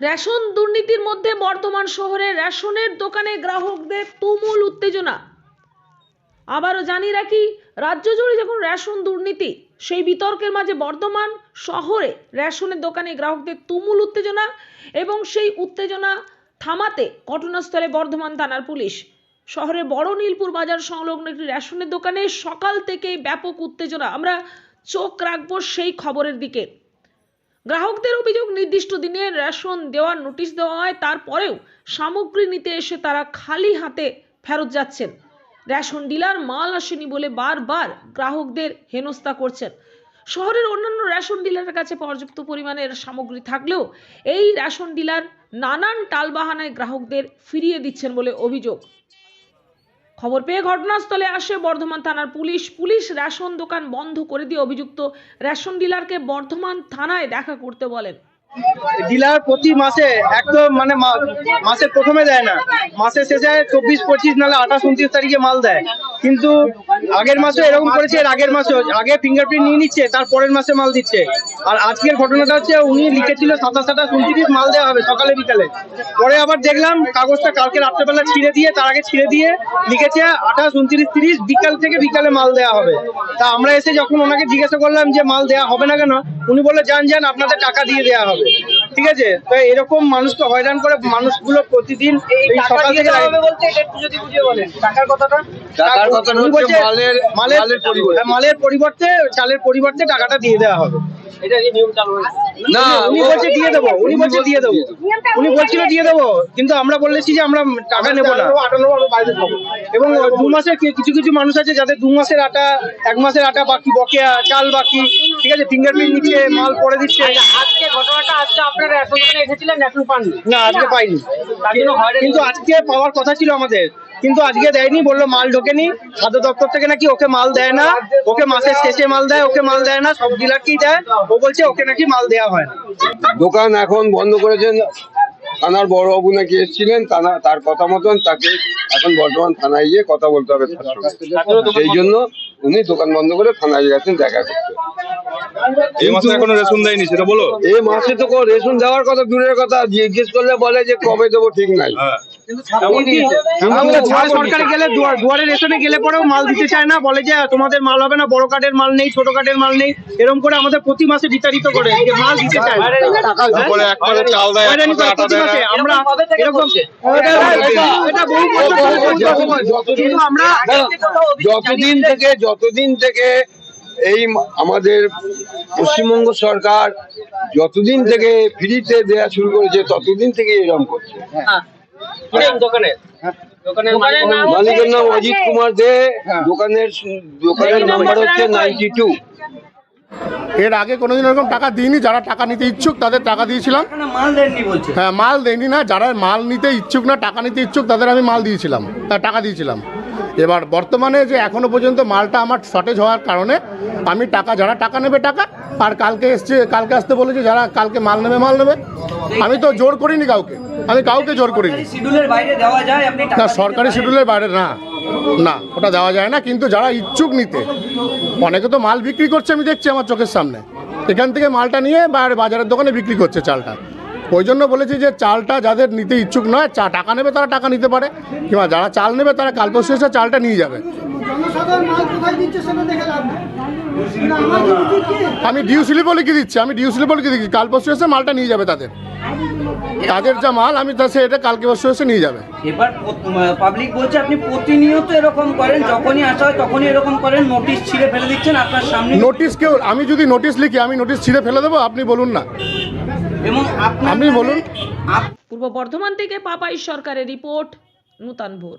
Ration দুর্নীতির মধ্যে বর্তমান শহরে রেশনের দোকানে গ্রাহকদের তুমুল উত্তেজনা। আবারও জানিয়ে রাখি, রাজ্য জুড়ে যখন রেশন দুর্নীতি, সেই বিতর্কের মাঝে বর্ধমান শহরে রেশনের দোকানে গ্রাহকদের তুমুল উত্তেজনা এবং সেই উত্তেজনা থামাতে ঘটনাস্থলে বর্ধমান থানার পুলিশ। শহরের বড় নীলপুর বাজার সংলগ্ন একটি রেশনের দোকানে সকাল থেকেই ব্যাপক উত্তেজনা। আমরা চোখ রাখব সেই খবরের দিকে। গ্রাহকদের অভিযোগ, নির্দিষ্ট দিনে রেশন দেওয়ার নোটিশ দেওয়া হয়, তারপরেও সামগ্রী নিতে এসে তারা খালি হাতে ফেরত যাচ্ছেন। রেশন ডিলার মাল আসেনি বলে বারবার গ্রাহকদের হেনস্থা করছেন। শহরের অন্যান্য রেশন ডিলারের কাছে পর্যাপ্ত পরিমাণের সামগ্রী থাকলেও এই রেশন ডিলার নানান টালবাহানায় গ্রাহকদের ফিরিয়ে দিচ্ছেন বলে অভিযোগ। খবর পেয়ে ঘটনাস্থলে আসে বর্ধমান থানার পুলিশ। পুলিশ রেশন দোকান বন্ধ করে দিয়ে অভিযুক্ত রেশন ডিলারকে বর্ধমান থানায় দেখা করতে বলেন। ডিলার প্রতি মাসে একদম মানে মা- মাসের প্রথমে দেয় না। মাসের শেষে চব্বিশ, পঁচিশ, নাহলে আঠাশ, উনত্রিশ তারিখে মাল দেয়। কিন্তু আগের মাসে এরকম করেছে আগের মাসে আগে ফিঙ্গারপ্রিন্ট নিয়ে নিচ্ছে তার পরের মাসে মাল দিচ্ছে। আর আজকের ঘটনাটা হচ্ছে উনি লিখেছিল সাতাশ আঠাশ উনত্রিশ মাল দেওয়া হবে সকালে বিকালে। পরে আবার দেখলাম কাগজটা কালকে রাত্রেবেলা ছিঁড়ে দিয়ে তার আগে ছিঁড়ে দিয়ে লিখেছে আঠাশ উনত্রিশ তিরিশ বিকাল থেকে বিকালে মাল দেওয়া হবে। তা আমরা এসে যখন ওনাকে জিজ্ঞাসা করলাম যে মাল দেওয়া হবে না কেন উনি বলল যান যান আপনাদের টাকা দিয়ে দেওয়া হবে। ঠিক আছে? তো এরকম মানুষকে হয়রান করে মানুষগুলো প্রতিদিন সকাল থেকে বলতে একটু যদি বুঝিয়ে বলেন। টাকার কথাটা? টাকার কথাটা উনি হচ্ছে বলছে মালের মালের মালের পরিবর্তে। মালের পরিবর্তে চালের পরিবর্তে টাকাটা দিয়ে দেওয়া হবে। না উনি বলছে দিয়ে দেবো উনি বলছে দিয়ে দেবো। উনি বলছিল দিয়ে দেবো কিন্তু আমরা বলেছি যে আমরা টাকা নেব না। এবং দু মাসের কিছু কিছু মানুষ আছে যাদের দু মাসের আটা এক মাসের আটা বাকি বকেয়া চাল বাকি ঠিক আছে ফিঙ্গারপ্রিন্ট নিচ্ছে মাল পরে দিচ্ছে। আজকে ঘটনাটা আজকে আপনারা এখন এসেছিলেন এখন পাননি? না আজকে পাইনি। কিন্তু আজকে পাওয়ার কথা ছিল আমাদের। কিন্তু আজকে দেয়নি বলল মাল ঢোকেনি। খাদ্য দপ্তর থেকে নাকি ওকে মাল দেয় না। ওকে মাসের শেষে মাল দেয় ওকে মাল দেয় না সব ডিলারকেই দেয়? ও বলছে ওকে নাকি মাল দেওয়া হয় না। দোকান এখন বন্ধ করেছেন। থানার বড়বাবু নাকি এসেছিলেন থানা তার কথা মতন তাকে এখন বর্তমান থানায় গিয়ে কথা বলতে হবে সেই জন্য উনি দোকান বন্ধ করে থানায় গেছেন দেখা করতে। এই মাসে এখনও রেশন দেয়নি সেটা বলো। এই মাসে তো রেশন দেওয়ার কথা দূরের কথা জিজ্ঞেস করলে বলে যে কবে দেবো ঠিক নাই। হ্যাঁ সরকারে গেলে দুয়ারে রেশনে গেলে পরেও মাল দিতে চায় না? বলে যে তোমাদের মাল হবে না বড় কার্ডের মাল নেই ছোট কার্ডের মাল নেই। এরকম করে আমাদের প্রতি মাসে বিতাড়িত করে। যে মাল দিতে চায় না। আমরা এরকম এটা বহু বছর আমরা যতদিন থেকে যতদিন থেকে এই আমাদের পশ্চিমবঙ্গ সরকার যতদিন থেকে ফ্রিতে দেয়া শুরু করেছে ততদিন থেকে এরকম করছে। দোকানে দোকানের দোকানের মালিকের নাম অজিত কুমার দে। দোকানের দোকানের নাম্বার হচ্ছে নাইনটি টু। এর আগে কোনোদিন এরকম টাকা দিইনি যারা টাকা নিতে ইচ্ছুক তাদের টাকা দিয়েছিলাম। মাল দেননি বলছে। হ্যাঁ মাল দেয়নি না যারা মাল নিতে ইচ্ছুক না টাকা নিতে ইচ্ছুক তাদের আমি মাল দিয়েছিলাম হ্যাঁ, টাকা দিয়েছিলাম। এবার বর্তমানে যে এখনও পর্যন্ত মালটা আমার শর্টেজ হওয়ার কারণে আমি টাকা যারা টাকা নেবে টাকা আর কালকে এসছে কালকে আসতে বলেছে যারা কালকে মাল নেবে মাল নেবে। আমি তো জোর করিনি কাউকে। আমি কাউকে জোর করিনি। শিডিউলের বাইরে দেওয়া যায় আপনি না সরকারি শিডিউলের বাইরে না। না ওটা দেওয়া যায় না কিন্তু যারা ইচ্ছুক নিতে অনেকে তো মাল বিক্রি করছে আমি দেখছি আমার চোখের সামনে। এখান থেকে মালটা নিয়ে বাইরে বাজারের দোকানে বিক্রি করছে চালটা। ওই জন্য বলেছি যে চালটা যাদের নিতে ইচ্ছুক নয় চা টাকা নেবে তারা টাকা নিতে পারে কিংবা যারা চাল নেবে তারা কাল পরশু এসে চালটা নিয়ে যাবে। আমি ডিউ স্লিপও লিখে দিচ্ছি আমি ডিউ স্লিপও লিখে দিচ্ছি কাল পরশু এসে মালটা নিয়ে যাবে তাদের। তাদের যা মাল আমি তা সে এটা কালকে বসে বসে নিয়ে যাবে। এবার পাবলিক বলছে আপনি প্রতিনিয়ত এরকম করেন যখনই আসা হয় তখনই এরকম করেন নোটিশ ছিঁড়ে ফেলে দিচ্ছেন আপনার সামনে নোটিশ কেউ আমি যদি নোটিশ লিখি আমি নোটিশ ছিঁড়ে ফেলে দেবো আপনি বলুন না। এবং আপনি বলুন। পূর্ব বর্ধমান থেকে পাপাই সরকারের রিপোর্ট নূতন ভোর।